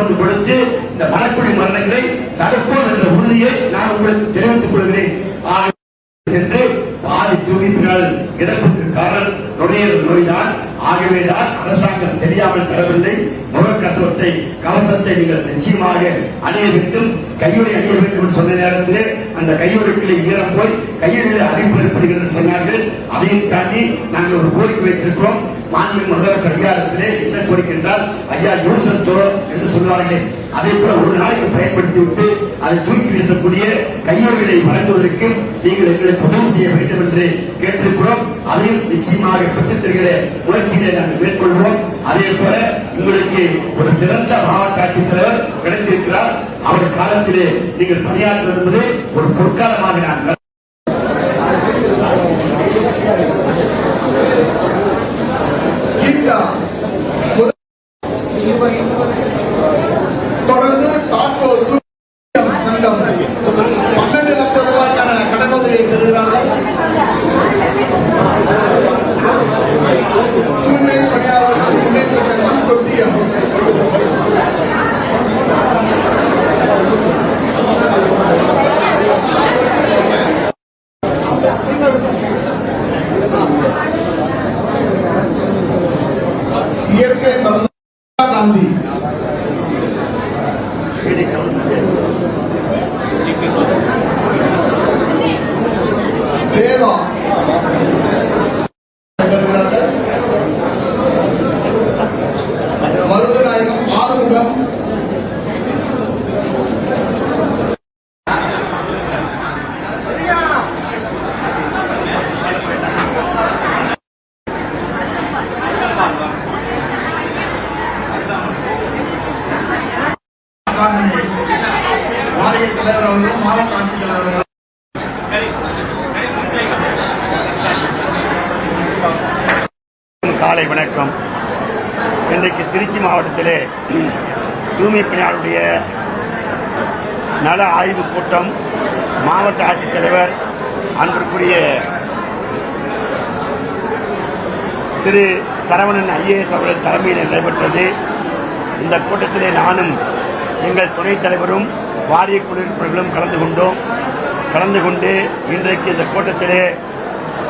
வந்து கொடுத்து இந்த மலக்குடி மரணங்களை தடுப்போம் என்ற உறுதியை நான் உங்களுக்கு தெரிவித்துக் கொள்கிறேன். சென்று பாதி தூய்மைப்பினால் இறப்புக்கு காரணம் நுழையல் நோய்தான். ஆகவேதான் அரசாங்கம் தெரியாமல் தரவில்லை. முகக்கசவத்தை கவசத்தை நீங்கள் நிச்சயமாக அணிய வேண்டும். கையுறை அணிய வேண்டும் என்று சொன்ன நேரத்திலே அந்த கையுறைக்குள்ளே ஈரம் போய் கையுறையில் அறிவிப்பு ஏற்படுகிறது சொன்னார்கள். அதையும் தாண்டி நாங்கள் ஒரு கோரிக்கை வைத்திருக்கிறோம். மாண்பு முதலமைச்சர் அதிகாரத்திலே என்ன கோரிக்கை என்றால் ஐயா யூசர் என்று சொல்வார்கள் அதை போல ஒரு நாளைக்கு பயன்படுத்தி விட்டு அதை தூக்கி வீசக்கூடிய கையுறைகளை வழங்குவதற்கு நீங்கள் எங்களுக்கு உதவி செய்ய வேண்டும் என்று கேட்டிருக்கிறோம். அதையும் நிச்சயமாக பெற்றுத்தருகிற முயற்சிகளை நாங்கள் மேற்கொள்வோம். அதே போல உங்களுக்கு ஒரு சிறந்த மாவட்ட ஆட்சித்தலைவர் கிடைத்திருக்கிறார். அவர் காலத்திலே நீங்கள் பணியாற்ற என்பது ஒரு பொற்காலமாக நாங்கள் கருதுகிறேன். இந்த முதல் தொடர்ந்து தாக்கோர் தூக்கம் சங்கம் பன்னெண்டு லட்சம் ரூபாய்க்கான கடனுதவியை பெறுகிறார்கள் தூய்மை பணியாளர்கள் முன்னேற்ற சங்கம் தொட்டியம் இயற்கை மருந்து காந்தி தேவா பெறுகிறார்கள். மருதநாயகம் ஆறுமுகம் வாரிய தலைவர் அவர்களும் மாவட்ட ஆட்சித்தலைவர் அவர்களும் காலை வணக்கம் இன்றைக்கு திருச்சி மாவட்டத்திலே தூய்மை பணியாளருடைய நல ஆய்வு கூட்டம் மாவட்ட ஆட்சித்தலைவர் அன்பிற்குரிய திரு சரவணன் ஐஏஎஸ் அவர்கள் தலைமையில் நடைபெற்றது. இந்த கூட்டத்திலே நானும் எங்கள் துணைத் தலைவரும் வாரிய குடியிருப்பவர்களும் கலந்து கொண்டோம். கலந்து கொண்டு இன்றைக்கு இந்த கூட்டத்திலே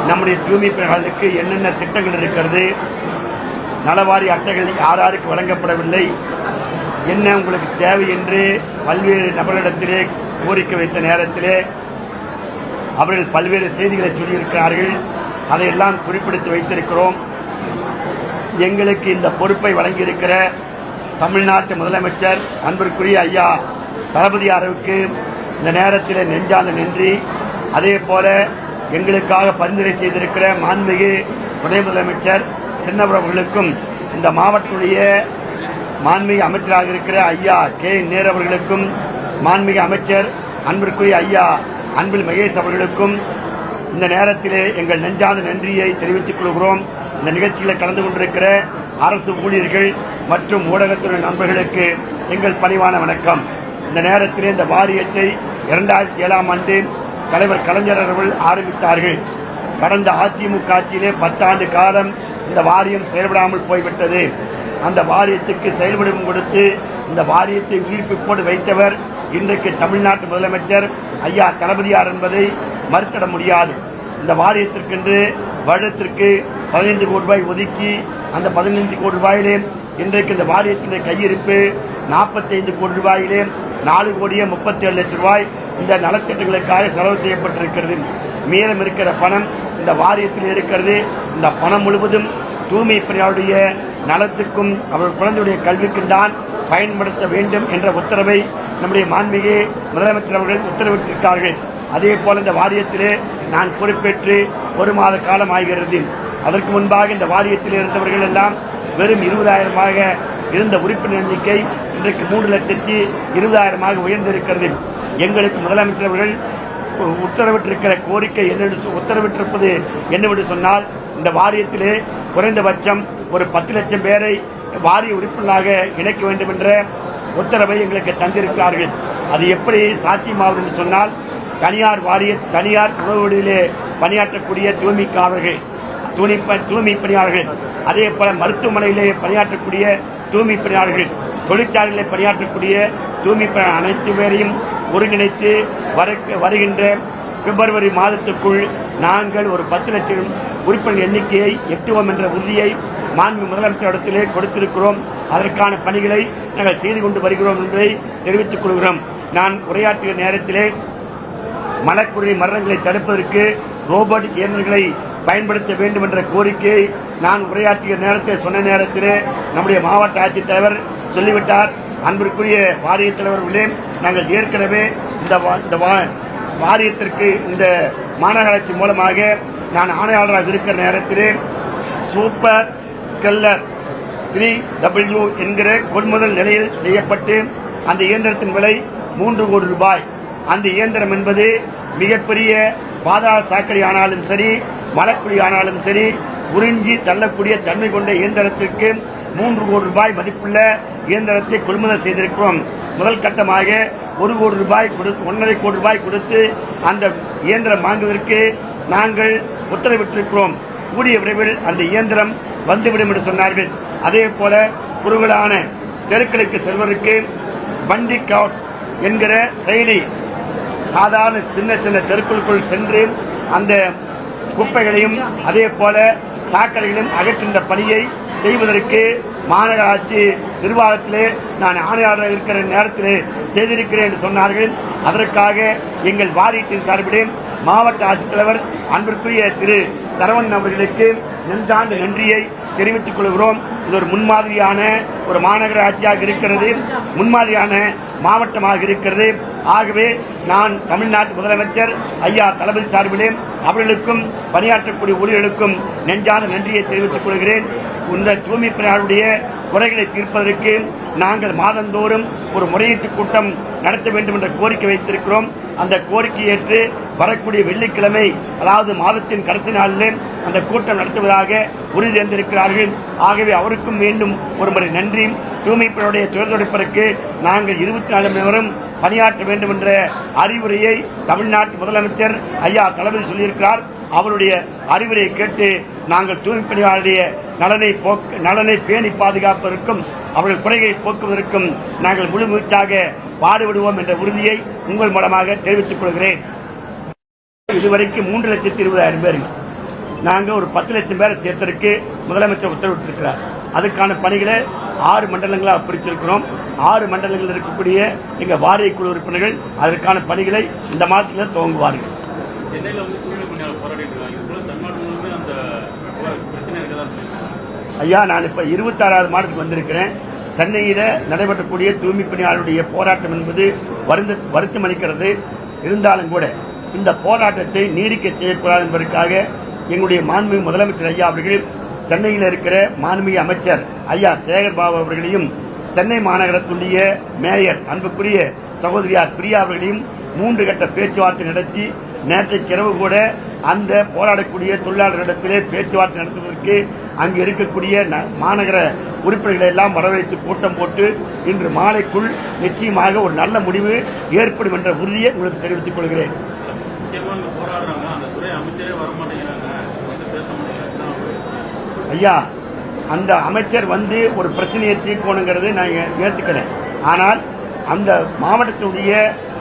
நம்முடைய தூய்மை பணியாளர்களுக்கு என்னென்ன திட்டங்கள் இருக்கிறது நலவாரி அட்டைகள் யார் யாருக்கு வழங்கப்படவில்லை? என்ன உங்களுக்கு தேவை என்று பல்வேறு நபர்களிடத்திலே கோரிக்கை வைத்த நேரத்திலே அவர்கள் பல்வேறு செய்திகளை சொல்லியிருக்கிறார்கள். அதையெல்லாம் குறிப்பிடுத்து வைத்திருக்கிறோம். எங்களுக்கு இந்த பொறுப்பை வழங்கியிருக்கிற தமிழ்நாட்டு முதலமைச்சர் அன்பிற்குரிய ஐயா தளபதியாருக்கு இந்த நேரத்தில் நெஞ்சார்ந்த நன்றி அதே போல எங்களுக்காக பரிந்துரை செய்திருக்கிற மாண்புமிகு துணை முதலமைச்சர் சின்னவர்களுக்கும் இந்த மாவட்டத்துடைய மாண்புமிகு அமைச்சராக இருக்கிற ஐயா கே நேர் அவர்களுக்கும் மாண்புமிகு அமைச்சர் அன்பிற்குரிய ஐயா அன்பில் மகேஷ் அவர்களுக்கும் இந்த நேரத்திலே எங்கள் நெஞ்சாத நன்றியை தெரிவித்துக் கொள்கிறோம். இந்த நிகழ்ச்சியில் கலந்து கொண்டிருக்கிற அரசு ஊழியர்கள் மற்றும் ஊடகத்துறை நண்பர்களுக்கு எங்கள் பணிவான வணக்கம். இந்த நேரத்திலே இந்த வாரியத்தை இரண்டாயிரத்தி ஏழாம் ஆண்டு தலைவர் கலைஞர் அவர்கள் ஆரம்பித்தார்கள். கடந்த அதிமுக ஆட்சியிலே பத்தாண்டு காலம் இந்த வாரியம் செயல்படாமல் போய்விட்டது. அந்த வாரியத்துக்கு செயல்படும் கொடுத்து இந்த வாரியத்தை உயிர்ப்பிப்போடு வைத்தவர் இன்றைக்கு தமிழ்நாட்டு முதலமைச்சர் ஐயா தளபதியார் என்பதை மறுத்திட முடியாது. இந்த வாரியத்திற்கென்று வருடத்திற்கு பதினைந்து கோடி ரூபாய் ஒதுக்கி அந்த பதினைந்து கோடி ரூபாயிலே இன்றைக்கு இந்த வாரியத்தினுடைய கையிருப்பு நாற்பத்தைந்து கோடி ரூபாயிலே நாலு கோடியே முப்பத்தி ஏழு லட்சம் ரூபாய் இந்த நலத்திட்டங்களுக்காக செலவு செய்யப்பட்டிருக்கிறது. மீதம் இருக்கிற பணம் இந்த வாரியத்தில் இருக்கிறது. இந்த பணம் முழுவதும் தூய்மை பணியாளருடைய நலத்துக்கும் அவர் குழந்தையுடைய கல்விக்கும் தான் பயன்படுத்த வேண்டும் என்ற உத்தரவை நம்முடைய மாண்புமிகு முதலமைச்சர் அவர்கள் உத்தரவிட்டிருக்கிறார்கள் அதே போல இந்த வாரியத்திலே நான் பொறுப்பேற்று ஒரு மாத காலம் ஆகிறது. அதற்கு முன்பாக இந்த வாரியத்தில் இருந்தவர்கள் எல்லாம் வெறும் இருபதாயிரமாக இருந்த உறுப்பினர் எண்ணிக்கை இன்றைக்கு மூன்று லட்சத்தி இருபதாயிரமாக உயர்ந்திருக்கிறது. எங்களுக்கு முதலமைச்சர் அவர்கள் உத்தரவிட்டிருக்கிற கோரிக்கை என்னென்று சொ- உத்தரவிட்டிருப்பது என்னவென்று சொன்னால் இந்த வாரியத்திலே குறைந்தபட்சம் ஒரு பத்து லட்சம் பேரை வாரிய உறுப்பினராக இணைக்க வேண்டும் என்ற உத்தரவை எங்களுக்கு தந்திருக்கிறார்கள். அது எப்படி சாத்தியமாகும் என்று சொன்னால் தனியார் வாரிய தனியார் உணவுகளிலே பணியாற்றக்கூடிய தூய்மைக்காரர்கள் தூய்மை தூய்மை பணியாளர்கள் அதே போல மருத்துவமனையிலே பணியாற்றக்கூடிய தூய்மை பணியாளர்கள் தொழிற்சாலைகளில் பணியாற்றக்கூடிய தூய்மை அனைத்து பேரையும் ஒருங்கிணைத்து வருகின்ற பிப்ரவரி மாதத்துக்குள் நாங்கள் ஒரு பத்து லட்சம் உறுப்பினர் எண்ணிக்கையை எட்டுவோம் என்ற உறுதியை மாண்பு முதலமைச்சரிடத்திலே கொடுத்திருக்கிறோம். அதற்கான பணிகளை நாங்கள் செய்து கொண்டு வருகிறோம் என்பதை தெரிவித்துக் கொள்கிறோம். நான் உரையாற்றிய நேரத்திலே மலக்குடி மரணங்களை தடுப்பதற்கு ரோபோட் இயந்திரங்களை பயன்படுத்த வேண்டும் என்ற கோரிக்கையை நான் உரையாற்றிய நேரத்தில் சொன்ன நேரத்திலே நம்முடைய மாவட்ட ஆட்சித்தலைவர் சொல்லிவிட்டார். அன்பிற்குரிய வாரிய தலைவர்களே நாங்கள் ஏற்கனவே இந்த வா- இந்த வா- வாரியத்திற்கு இந்த மாநகராட்சி மூலமாக நான் ஆணையாளராக இருக்கிற நேரத்திலே சூப்பர் ஸ்கெல்லர் த்ரீ டபிள்யூ என்கிற கொள்முதல் நிலையில் செய்யப்பட்டு அந்த இயந்திரத்தின் விலை மூன்று கோடி ரூபாய். அந்த இயந்திரம் என்பது மிகப்பெரிய பாதாள சாக்கடை ஆனாலும் சரி மலக்குடி ஆனாலும் சரி உறிஞ்சி தள்ளக்கூடிய தன்மை கொண்ட இயந்திரத்திற்கு மூன்று கோடி ரூபாய் மதிப்புள்ள இயந்திரத்தை கொள்முதல் செய்திருக்கிறோம். முதல் கட்டமாக ஒரு கோடி ரூபாய் கொடுத்து ஒன்றரை கோடி ரூபாய் கொடுத்து அந்த இயந்திரம் வாங்குவதற்கு நாங்கள் உத்தரவிட்டிருக்கிறோம். கூடிய விரைவில் அந்த இயந்திரம் வந்துவிடும் என்று சொன்னார்கள். அதே போல குறுகலான தெருக்களுக்கு செல்வதற்கு வண்டி கவுட் என்கிற செயலி சாதாரண சின்ன சின்ன தெருக்களுக்குள் சென்று அந்த குப்பைகளையும் அதே போல சாக்கடைகளையும் அகற்றுகின்ற பணியை செய்வதற்கு மாநகராட்சி நிர்வாகத்திலே நான் ஆணையாளராக இருக்கிற நேரத்திலே செய்திருக்கிறேன் என்று சொன்னார்கள். அதற்காக எங்கள் வாரியத்தின் சார்பிலே மாவட்ட ஆட்சித்தலைவர் அன்பிற்குரிய திரு சரவணன் அவர்களுக்கு நெஞ்சாண்டு நன்றியை தெரிவித்துக் கொள்கிறோம். இது ஒரு முன்மாதிரியான ஒரு மாநகராட்சியாக இருக்கிறது. முன்மாதிரியான மாவட்டமாக இருக்கிறது. ஆகவே நான் தமிழ்நாட்டு முதலமைச்சர் ஐயா தளபதி சார்பிலே அவர்களுக்கும் பணியாற்றக்கூடிய ஊழியர்களுக்கும் நெஞ்சான நன்றியை தெரிவித்துக் கொள்கிறேன். இந்த தூய்மை பணியாளருடைய குறைகளை தீர்ப்பதற்கு நாங்கள் மாதந்தோறும் ஒரு முறையீட்டு கூட்டம் நடத்த வேண்டும் என்ற கோரிக்கை வைத்திருக்கிறோம். அந்த கோரிக்கை ஏற்று வரக்கூடிய வெள்ளிக்கிழமை அதாவது மாதத்தின் கடைசி நாளில் அந்த கூட்டம் நடத்துவதாக உறுதி தந்திருக்கிறார்கள் ஆகவே அவருக்கும் மீண்டும் ஒரு முறை நன்றி. தூய்மைப்பினுடைய துயர்தொடைப்பதற்கு நாங்கள் இருபத்தி நாலு மணி நேரம் பணியாற்ற வேண்டும் என்ற அறிவுரையை தமிழ்நாட்டு முதலமைச்சர் ஐயா தளபதி சொல்லியிருக்கிறார். அவருடைய அறிவுரையை கேட்டு நாங்கள் தூய்மை பணியாளருடைய நலனை போக்க நலனை பேணி பாதுகாப்பதற்கும் அவர்கள் குறைகளை போக்குவதற்கும் நாங்கள் முழு முயற்சியாக பாடுபடுவோம் என்ற உறுதியை உங்கள் மூலமாக தெரிவித்துக் கொள்கிறேன். இதுவரைக்கும் மூன்று லட்சத்தி இருபதாயிரம் பேர். நாங்கள் ஒரு பத்து லட்சம் பேரை சேர்த்ததற்கு முதலமைச்சர் உத்தரவிட்டிருக்கிறார். அதுக்கான பணிகளை ஆறு மண்டலங்களாக பிரிச்சிருக்கிறோம். ஆறு மண்டலங்களில் இருக்கக்கூடிய எங்கள் வாரிய குழு உறுப்பினர்கள் அதற்கான பணிகளை இந்த மாதத்தில் துவங்குவார்கள் சென்னையில் வந்து தூய்மை பணியாளர் போராடிட்டு இருக்காங்க இது போல தமிழ்நாடு முழுவதுமே அந்த பிரச்சனை இருக்கதா இருக்கு ஐயா நான் இப்ப இருபத்தாறாவது மாதத்துக்கு வந்திருக்கிறேன். சென்னையில நடைபெறக்கூடிய தூய்மை பணியாளருடைய போராட்டம் என்பது வருந்த வருத்தம் அளிக்கிறது இருந்தாலும் கூட இந்த போராட்டத்தை நீடிக்க செய்யக்கூடாது என்பதற்காக எங்களுடைய மாண்புமிகு முதலமைச்சர் ஐயா அவர்கள் சென்னையில் இருக்கிற மாண்புமிகு அமைச்சர் ஐயா சேகர் பாபு அவர்களையும் சென்னை மாநகரத்துடைய மேயர் அன்புக்குரிய சகோதரியார் பிரியா அவர்களையும் மூன்று கட்ட பேச்சுவார்த்தை நடத்தி நேற்றைக்கு இரவு கூட அந்த போராடக்கூடிய தொழிலாளர்களிடத்திலே பேச்சுவார்த்தை நடத்துவதற்கு அங்கு இருக்கக்கூடிய மாநகர உறுப்பினர்களை எல்லாம் வரவழைத்து கூட்டம் போட்டு இன்று மாலைக்குள் நிச்சயமாக ஒரு நல்ல முடிவு ஏற்படும் என்ற உறுதியை உங்களுக்கு தெரிவித்துக் கொள்கிறேன். ஐயா அந்த அமைச்சர் வந்து ஒரு பிரச்சனையை தீர்க்கணுங்கிறது நான் ஏ- ஏத்துக்கிறேன் ஆனால் அந்த மாவட்டத்தினுடைய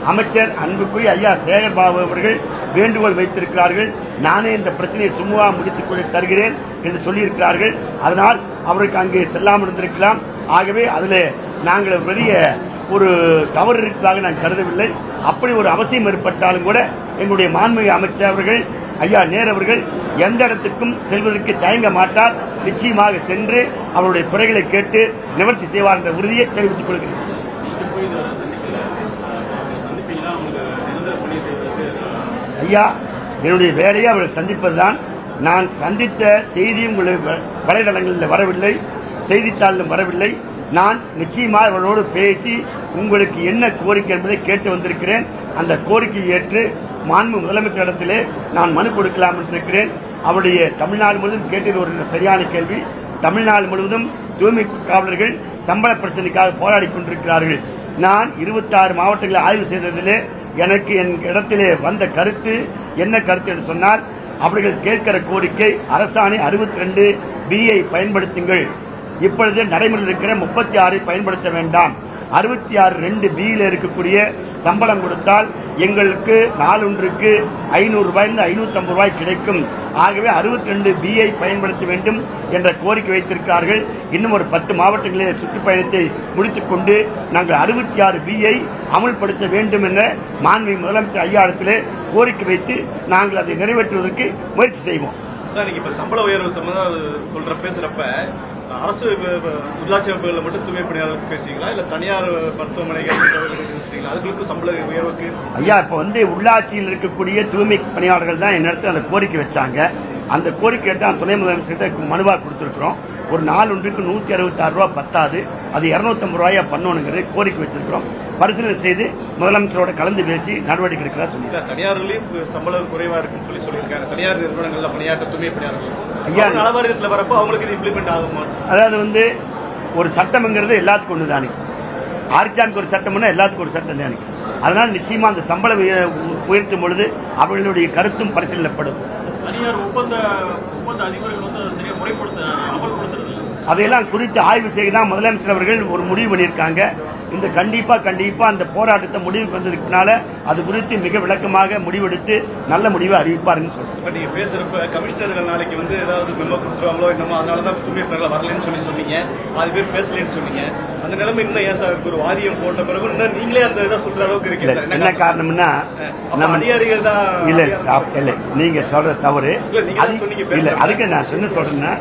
அமைச்சர் அன்புக்குரிய ஐயா சேகர் பாபு அவர்கள் வேண்டுகோள் வைத்திருக்கிறார்கள். நானே இந்த பிரச்சனையை சுமூகமாக முடித்துக் கொண்டு தருகிறேன் என்று சொல்லியிருக்கிறார்கள். அதனால் அவருக்கு அங்கே செல்லாமல் இருந்திருக்கலாம் ஆகவே அதில் நாங்கள் பெரிய ஒரு தவறு இருப்பதாக நான் கருதவில்லை. அப்படி ஒரு அவசியம் ஏற்பட்டாலும் கூட எங்களுடைய மாண்புமிகு அமைச்சர் அவர்கள் ஐயா நேர் அவர்கள் எந்த இடத்துக்கும் செல்வதற்கு தயங்க மாட்டார். நிச்சயமாக சென்று அவருடைய குறைகளை கேட்டு நிவர்த்தி செய்வார் என்ற உறுதியை தெரிவித்துக் கொள்கிறேன் நீங்க போய் இதை சந்திக்கல அஹ் சந்திப்பீங்களா அவங்களுக்கு நிரந்தர பணி செய்வதற்கு அஹ், ஐயா என்னுடைய வேலையை அவர்கள் சந்திப்பதுதான். நான் சந்தித்த செய்தி உங்களுடைய வலைதளங்களில் வரவில்லை செய்தித்தாளிலும் வரவில்லை. நான் நிச்சயமாக அவர்களோடு பேசி உங்களுக்கு என்ன கோரிக்கை என்பதை கேட்டு வந்திருக்கிறேன். அந்த கோரிக்கையை ஏற்று மாண்பு முதலமைச்சரிடத்திலே நான் மனு கொடுக்கலாம் என்றிருக்கிறேன். அவருடைய தமிழ்நாடு முழுவதும் கேட்டது ஒரு சரியான கேள்வி. தமிழ்நாடு முழுவதும் தூய்மை காவலர்கள் சம்பள பிரச்சனைக்காக போராடி கொண்டிருக்கிறார்கள். நான் 26 மாவட்டங்களை ஆய்வு செய்ததிலே எனக்கு என் இடத்திலே வந்த கருத்து என்ன கருத்து என்று சொன்னால் அவர்கள் கேட்கிற கோரிக்கை அரசாணை 62 பிஐ பயன்படுத்துங்கள். இப்பொழுது நடைமுறையில் இருக்கிற முப்பத்தி ஆறை பயன்படுத்த வேண்டாம். அறுபத்தி ஆறு ரெண்டு பியில் இருக்கக்கூடிய சம்பளம் கொடுத்தால் எங்களுக்கு நாளொன்றுக்கு ஐநூறு ரூபாயிலிருந்து ஐநூத்தி ஐம்பது ரூபாய் கிடைக்கும். ஆகவே அறுபத்தி ரெண்டு பிஐ பயன்படுத்த வேண்டும் என்ற கோரிக்கை வைத்திருக்கிறார்கள். இன்னும் ஒரு பத்து மாவட்டங்களிலே சுற்றுப்பயணத்தை முடித்துக் கொண்டு நாங்கள் அறுபத்தி ஆறு பிஐ அமல்படுத்த வேண்டும் என மாண்பு முதலமைச்சர் ஐயாயிரத்திலே கோரிக்கை வைத்து நாங்கள் அதை நிறைவேற்றுவதற்கு முயற்சி செய்வோம். அதான் சம்பள உயர்வு சம்பந்தம் சொல்ற பேசுறப்ப அரசு உள்ளாட்சி அமைப்புகளில் மட்டும் தூய்மை பணியாளர்களுக்கு பேசுறீங்களா? இல்ல தனியார் மருத்துவமனைகள் அதுகளுக்கு சம்பள உயர்வுக்கு? ஐயா இப்ப வந்து உள்ளாட்சியில் இருக்கக்கூடிய தூய்மை பணியாளர்கள் தான் என்னிடத்தில் அந்த கோரிக்கை வச்சாங்க. அந்த கோரிக்கை தான் துணை முதலமைச்சர்கிட்ட மனுவா கொடுத்துருக்குறோம். ஒரு நாள் ஒன்றுக்கு நூத்தி அறுபத்தி ஆறு ரூபாய் பத்தாது. அது இருநூத்தி ஐம்பது ரூபாயா பண்ணணுங்கிறது கோரிக்கை வச்சிருக்கிறோம். பரிசீலனை செய்து முதலமைச்சரோட கலந்து பேசி நடவடிக்கை எடுக்கிறதா சொல்லி தனியார்லயும் சம்பளம் குறைவா இருக்குன்னு சொல்லி சொல்லியிருக்காங்க தனியார் நிறுவனங்கள்ல பணியாற்ற தூய்மை பணியாளர்கள். ஐயா. நலவாரியத்துல வரப்போ அவங்களுக்கு இது இம்ப்ளிமெண்ட் ஆகுமா? அதாவது வந்து ஒரு சட்டம்ங்கிறது எல்லாத்துக்கும் ஒன்று தானே ஆர்ச்சானுக்கு ஒரு சட்டம்னா எல்லாத்துக்கும் ஒரு சட்டம் தானே அதனால நிச்சயமா அந்த சம்பளம் உய- உயர்த்தும் பொழுது அவர்களுடைய கருத்தும் பரிசீலனைப்படும். தனியார் ஒப்பந்த ஒப்பந்த அதிகாரிகள் வந்து நிறைய முறைப்படுத்த அமல்படுத்துறது அதையெல்லாம் குறித்து ஆய்வு செய்ய தான் முதலமைச்சர் அவர்கள் ஒரு முடிவு பண்ணியிருக்காங்க. இந்த கண்டிப்பா கண்டிப்பா அந்த போராட்டத்தை முடிவுக்கு வந்ததுக்கு பின்னால அது குறித்து மிக விளக்கமாக முடிவெடுத்து நல்ல முடிவை அறிவிப்பாருன்னு சொல்றேன். நீங்க பேசுறப்ப கமிஷனர்கள் நாளைக்கு வந்து ஏதாவது மெமோ கொடுத்துருவாங்களோ என்னமோ அதனாலதான் பணியாளர் வரலன்னு சொல்லி சொன்னீங்க. பாதி பேர் பேசலன்னு சொன்னீங்க. அந்த நிலைமை இன்னும் ஏன் சார் இருக்கு? ஒரு வாரியம் போட்ட பிறகு இன்னும் நீங்களே அந்த இதை சொல்ற அளவுக்கு சார். என்ன காரணம்னா நம்ம அதிகாரிகள் தான் இல்ல நீங்க சொல்ற தவறு. இல்ல. அதுக்கு நான் என்ன சொல்றேன்னா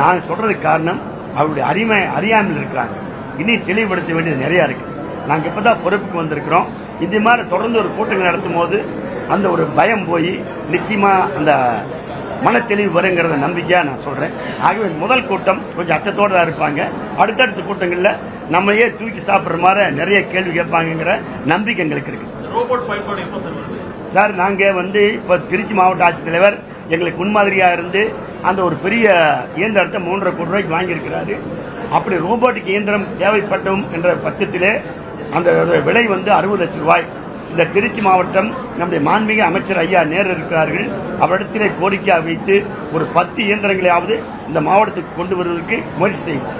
நான் சொல்றதுக்கு காரணம் அவருடைய அறிமை அறியாமல் இருக்கிறாங்க. இனி தெளிவுபடுத்த வேண்டியது நிறைய இருக்கு. நாங்க இப்பதான் பொறுப்புக்கு வந்திருக்கிறோம். இந்த மாதிரி தொடர்ந்து ஒரு கூட்டங்கள் நடத்தும் போது அந்த ஒரு பயம் போய் நிச்சயமா அந்த மன தெளிவு வருங்கிறத நம்பிக்கையா நான் சொல்றேன். ஆகவே முதல் கூட்டம் கொஞ்சம் அச்சத்தோட தான் இருப்பாங்க. அடுத்தடுத்த கூட்டங்கள்ல நம்மையே தூக்கி சாப்பிடுற மாதிரி நிறைய கேள்வி கேட்பாங்கங்கிற நம்பிக்கை எங்களுக்கு இருக்கு. இந்த ரோபோட் பயன்பாடு எப்போ சார் சார் நாங்க வந்து இப்ப திருச்சி மாவட்ட ஆட்சித்தலைவர் எங்களுக்கு முன்மாதிரியா இருந்து அந்த ஒரு பெரிய இயந்திரத்தை மூன்றரை கோடி ரூபாய்க்கு வாங்கியிருக்கிறாரு. அப்படி ரோபோட்டிக் இயந்திரம் தேவைப்படும் என்ற பட்சத்திலே அந்த விலை வந்து அறுபது லட்சம் ரூபாய். இந்த திருச்சி மாவட்டம் நம்முடைய மாண்புமிகு அமைச்சர் ஐயா நேரில் இருக்கிறார்கள். அவரிடத்திலே கோரிக்கை வைத்து ஒரு பத்து இயந்திரங்களையாவது இந்த மாவட்டத்துக்கு கொண்டு வருவதற்கு முயற்சி செய்வோம்.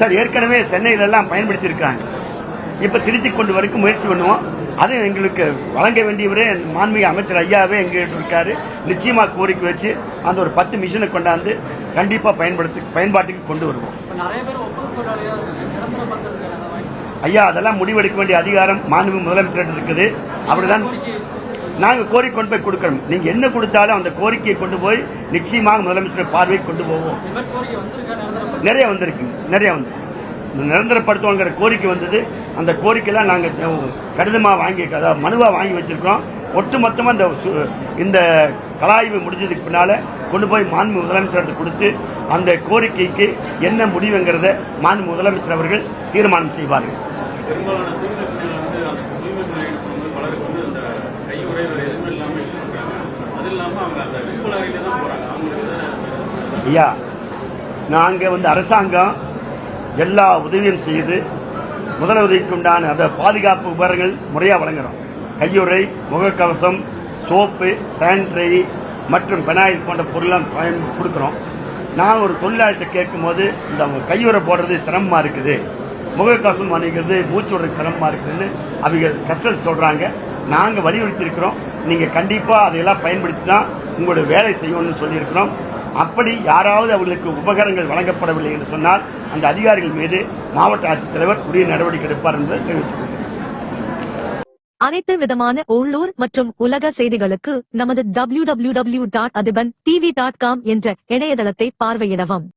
சார் ஏற்கனவே சென்னையில எல்லாம் பயன்படுத்தி இருக்காங்க இப்ப திருச்சி கொண்டு வரைக்கும் முயற்சி பண்ணுவோம். அது எங்களுக்கு வழங்க வேண்டியவரே மாண்புமிகு அமைச்சர் ஐயாவே எங்கிட்ட இருக்காரு. நிச்சயமா கோரிக்கை வச்சு அந்த ஒரு பத்து மிஷினை கொண்டாந்து கண்டிப்பா பயன்படுத்தி பயன்பாட்டுக்கு கொண்டு வருவோம். ஐயா அதெல்லாம் முடிவெடுக்க வேண்டிய அதிகாரம் மாண்புமிகு முதலமைச்சர் இருக்குது. அப்படிதான் நாங்க கோரிக்கை கொண்டு போய் கொடுக்கணும். நீங்க என்ன கொடுத்தாலும் அந்த கோரிக்கையை கொண்டு போய் நிச்சயமாக முதலமைச்சர் பார்வைக்கு கொண்டு போவோம். வந்திருக்கா நிறைய வந்திருக்கு. நிறைய வந்து நிரந்தரப்படுத்துவோங்கிற கோரிக்கை வந்தது. அந்த கோரிக்கையெல்லாம் நாங்கள் கடிதமாக வாங்கி அதாவது மனுவாக வாங்கி வச்சுருக்கோம் ஒட்டுமொத்தமாக இந்த சு- இந்த கலாய்வு முடிஞ்சதுக்கு பின்னால் கொண்டு போய் மாண்பு முதலமைச்சர் கொடுத்து அந்த கோரிக்கைக்கு என்ன முடிவுங்கிறத மாண்பு முதலமைச்சர் அவர்கள் தீர்மானம் செய்வார்கள். ஐயா நாங்கள் வந்து அரசாங்கம் எல்லா உதவியும் செய்து முதல் உதவிக்குண்டான அந்த பாதுகாப்பு உபகரணங்கள் முறையாக வழங்குகிறோம் கையுறை முகக்கவசம் சோப்பு சானிடரி மற்றும் பெனாயில் போன்ற பொருள்லாம் பயன் கொடுக்குறோம். நான் ஒரு தொழிலாளிகிட்ட கேட்கும்போது இந்த கையுறை போடுறது சிரமமாக இருக்குது. முகக்கவசம் அணிகிறது மூச்சு விடுறது சிரமமாக இருக்குதுன்னு அவங்க கஷ்டத்தை சொல்கிறாங்க நாங்கள் வலியுறுத்தி இருக்கிறோம் நீங்கள் கண்டிப்பாக அதையெல்லாம் பயன்படுத்தி தான் உங்களுடைய வேலை செய்யணும்னு சொல்லியிருக்கிறோம். அப்படி யாராவது அவர்களுக்கு உபகரணங்கள் வழங்கப்படவில்லை என்று சொன்னால் அந்த அதிகாரிகள் மீது மாவட்ட ஆட்சித்தலைவர் உரிய நடவடிக்கை எடுப்பார் என்பதை தெரிவித்துக் அனைத்து விதமான உள்ளூர் மற்றும் உலக செய்திகளுக்கு நமது W W W dot Athiban TV dot com என்ற இணையதளத்தை பார்வையிடவும்.